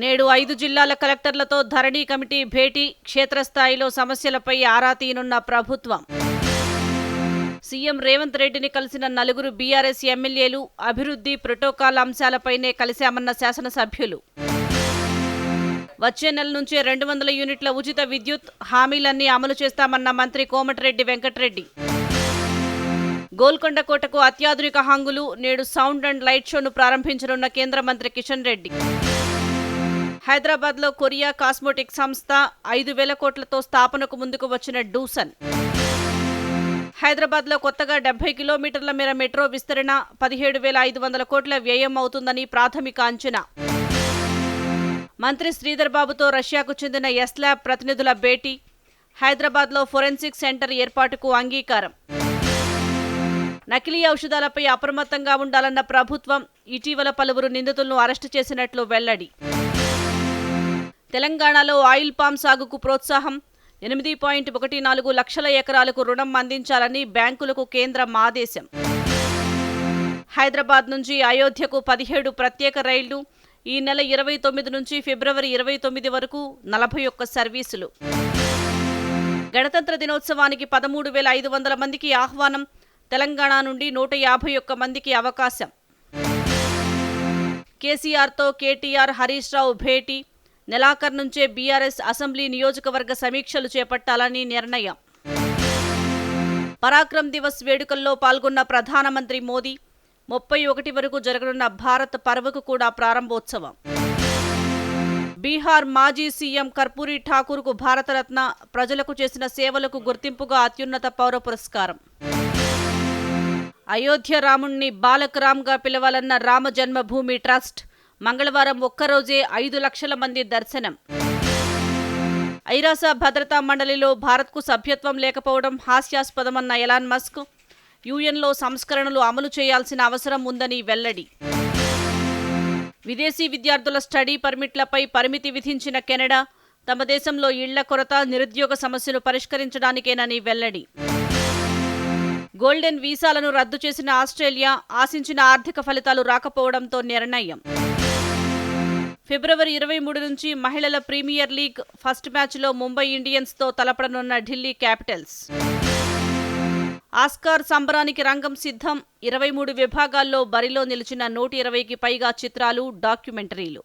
నేడు ఐదు జిల్లాల కలెక్టర్లతో ధరణి కమిటీ భేటీ క్షేత్రస్థాయిలో సమస్యలపై ఆరా తీనున్న ప్రభుత్వం. సీఎం రేవంత్ రెడ్డిని కలిసిన నలుగురు బీఆర్ఎస్ ఎమ్మెల్యేలు అభివృద్ధి ప్రోటోకాల్ అంశాలపైనే కలిశామన్న శాసనసభ్యులు. వచ్చే నెల నుంచే రెండు వందల యూనిట్ల ఉచిత విద్యుత్ హామీలన్నీ అమలు చేస్తామన్న మంత్రి కోమటిరెడ్డి వెంకటరెడ్డి. గోల్కొండ కోటకు అత్యాధునిక హంగులు నేడు సౌండ్ అండ్ లైట్ షోను ప్రారంభించనున్న కేంద్ర మంత్రి కిషన్ రెడ్డి. హైదరాబాద్లో కొరియా కాస్మోటిక్ సంస్థ ఐదు వేల కోట్లతో స్థాపనకు ముందుకు వచ్చిన డూసన్. హైదరాబాద్లో కొత్తగా డెబ్బై కిలోమీటర్ల మేర మెట్రో విస్తరణ పదిహేడు వేల ఐదు వందల కోట్ల వ్యయం అవుతుందని ప్రాథమిక అంచనా. మంత్రి శ్రీధర్ బాబుతో రష్యాకు చెందిన ఎస్లాబ్ ప్రతినిధుల భేటీ హైదరాబాద్లో ఫోరెన్సిక్ సెంటర్ ఏర్పాటుకు అంగీకారం. నకిలీ ఔషధాలపై అప్రమత్తంగా ఉండాలన్న ప్రభుత్వం ఇటీవల పలువురు నిందితులను అరెస్టు చేసినట్లు వెల్లడి. తెలంగాణలో ఆయిల్ పామ్ సాగుకు ప్రోత్సాహం. ఎనిమిది పాయింట్ ఒకటి నాలుగు లక్షల ఎకరాలకు రుణం అందించాలని బ్యాంకులకు కేంద్రం ఆదేశం. హైదరాబాద్ నుంచి అయోధ్యకు పదిహేడు ప్రత్యేక రైళ్ళు. ఈ నెల ఇరవై తొమ్మిది నుంచి ఫిబ్రవరి ఇరవై తొమ్మిది వరకు నలభై ఒక్క సర్వీసులు. గణతంత్ర దినోత్సవానికి పదమూడు వేల ఐదు వందల మందికి ఆహ్వానం. తెలంగాణ నుండి నూట యాభై ఒక్క మందికి అవకాశం. కేసీఆర్తో కేటీఆర్ హరీష్ రావు భేటీ. నెలాఖరు నుంచే బీఆర్ఎస్ అసెంబ్లీ నియోజకవర్గ సమీక్షలు చేపట్టాలని నిర్ణయం. పరాక్రమ్ దివస్ వేడుకల్లో పాల్గొన్న ప్రధానమంత్రి మోదీ ముప్పై ఒకటి వరకు జరగనున్న భారత్ పర్వకు కూడా ప్రారంభోత్సవం. బీహార్ మాజీ సీఎం కర్పూరి ఠాకూర్కు భారతరత్న ప్రజలకు చేసిన సేవలకు గుర్తింపుగా అత్యున్నత పౌర పురస్కారం. అయోధ్య రాముణ్ణి బాలక్ రామ్గా పిలవాలన్న రామ జన్మభూమి ట్రస్ట్ మంగళవారం ఒక్కరోజే ఐదు లక్షల మంది దర్శనం. ఐరాస భద్రతా మండలిలో భారత్కు సభ్యత్వం లేకపోవడం హాస్యాస్పదమన్న ఎలాన్ మస్క్ యుఎన్లో సంస్కరణలు అమలు చేయాల్సిన అవసరం ఉందని వెల్లడి. విదేశీ విద్యార్థుల స్టడీ పర్మిట్లపై పరిమితి విధించిన కెనడా తమ దేశంలో ఇళ్ళ కొరత నిరుద్యోగ సమస్యను పరిష్కరించడానికేనని వెల్లడి. గోల్డెన్ వీసాలను రద్దు చేసిన ఆస్ట్రేలియా ఆశించిన ఆర్థిక ఫలితాలు రాకపోవడంతో నిర్ణయం. ఫిబ్రవరి ఇరవై మూడు నుంచి మహిళల ప్రీమియర్ లీగ్ ఫస్ట్ మ్యాచ్లో ముంబై ఇండియన్స్తో తలపడనున్న ఢిల్లీ క్యాపిటల్స్. ఆస్కార్ సంబరానికి రంగం సిద్ధం. ఇరవై మూడు విభాగాల్లో బరిలో నిలిచిన నూట ఇరవైకి పైగా చిత్రాలు డాక్యుమెంటరీలు.